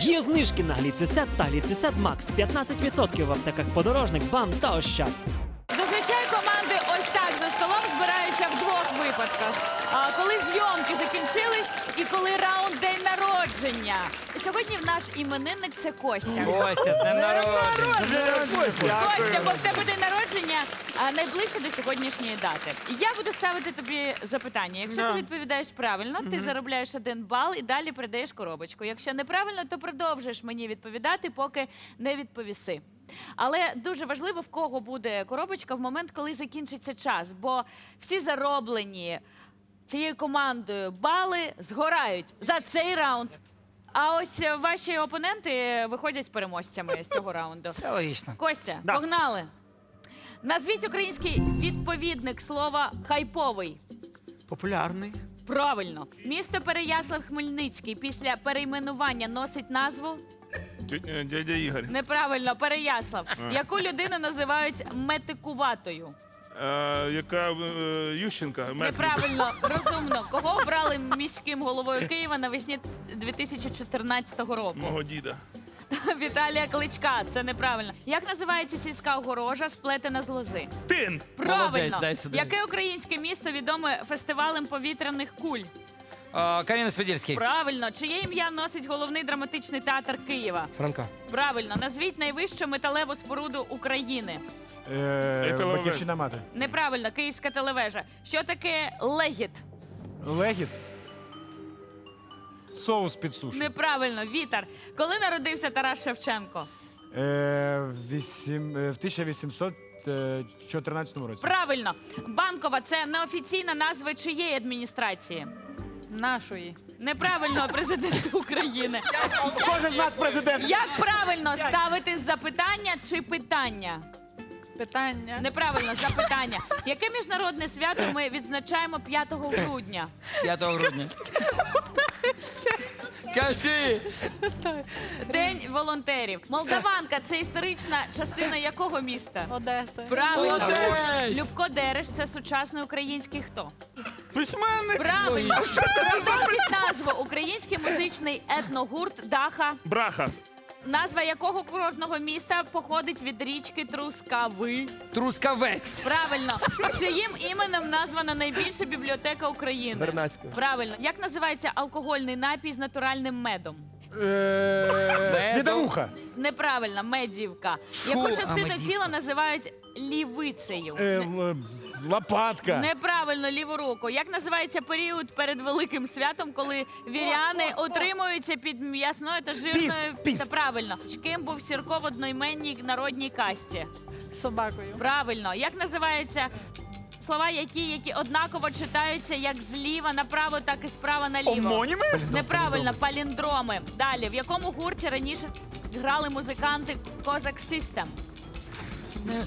Є знижки на гліцесет та гліцесет Макс 15% в аптеках подорожник, бам та ощад. Зазвичай команди ось так за столом збираються в двох випадках: а, коли зйомки закінчились і коли раунд день народження. Сьогодні в наш іменинник це Костя. Костя, з днем народження. Костя, бо в тебе день народження а, найближче до сьогоднішньої дати. Я буду ставити тобі запитання. Якщо ти відповідаєш правильно, ти заробляєш один бал і далі передаєш коробочку. Якщо неправильно, то продовжуєш мені відповідати, поки не відповіси. Але дуже важливо, в кого буде коробочка в момент, коли закінчиться час, бо всі зароблені цією командою бали згорають за цей раунд. А ось ваші опоненти виходять переможцями з цього раунду. Це логічно. Костя, Да. погнали. Назвіть український відповідник слова хайповий. Популярний. Правильно. Місто Переяслав Хмельницький після перейменування носить назву е, Дядя Ігор. неправильно Переяслав. Яку людину називають метикуватою? Е, яка е, Ющенка? Мед- Неправильно, розумно. Кого обрали міським головою Києва навесні 2014 року? Мого діда. Віталія Кличка. Це неправильно. Як називається сільська огорожа, сплетена з лози? Тин! Правильно. Молодець, дай сюди. Яке українське місто відоме фестивалем повітряних куль? А, Кам'янець-Подільський. Правильно. Чиє ім'я носить головний драматичний театр Києва? Франка. Правильно. Назвіть найвищу металеву споруду України. Е, Ейфелева Батьківщина мати. Неправильно, Київська телевежа. Що таке легіт? Легіт. Соус під суші. Неправильно, вітер. Коли народився Тарас Шевченко? Е, вісім, е, в 1814 році. Правильно. Банкова це неофіційна назва чиєї адміністрації? Нашої. Неправильно, президент України. Кожен з нас президент. Як правильно ставити запитання чи питання? Питання. Неправильно запитання. Яке міжнародне свято ми відзначаємо 5 грудня? 5 грудня. Кажи! День волонтерів. Молдаванка це історична частина якого міста? Одеса. Правильно. Молодець! Любко Дереш це сучасний український хто? Письменник! Правильно. Продовжіть назву український музичний етногурт Даха, Браха. назва якого курортного міста походить від річки Трускави. Трускавець. Правильно. Чиїм іменем названа найбільша бібліотека України? Вернацька. Правильно. Як називається алкогольний напій з натуральним медом? Е, Медовуха. Неправильно, медівка. Яку частину тіла називають лівицею? Е, л- Лопатка. Неправильно, ліву руку. Як називається період перед великим святом, коли віряни утримуються під м'ясною та жирною Піст, піст. Та правильно. Ким був Сірко в одноіменній народній касті? Собакою. Правильно. Як називаються слова, які, які однаково читаються як зліва направо, так і справа наліво? Омоніми? Неправильно, паліндроми. Далі, в якому гурті раніше грали музиканти Козак Систем?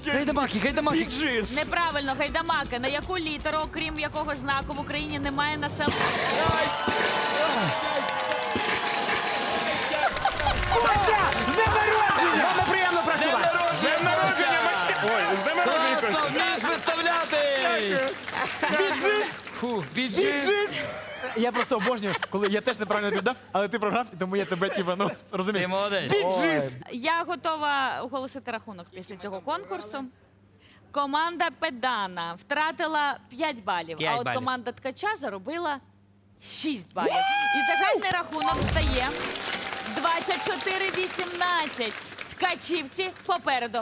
Гайдамаки, гайдамаки. Піджис. Неправильно, гайдамаки. На яку літеру, окрім якого знаку в Україні немає населення? Біджис! Фу, біджис! Я просто обожнюю, коли я теж неправильно відповідав, але ти програв, і тому я тебе, типа, ну, Ти розумієш. молодець. Піджис. Я готова оголосити рахунок після цього конкурсу. Команда Педана втратила 5 балів, П'ять а от балів. команда Ткача заробила 6 балів. І загальний рахунок стає 24-18. Ткачівці попереду.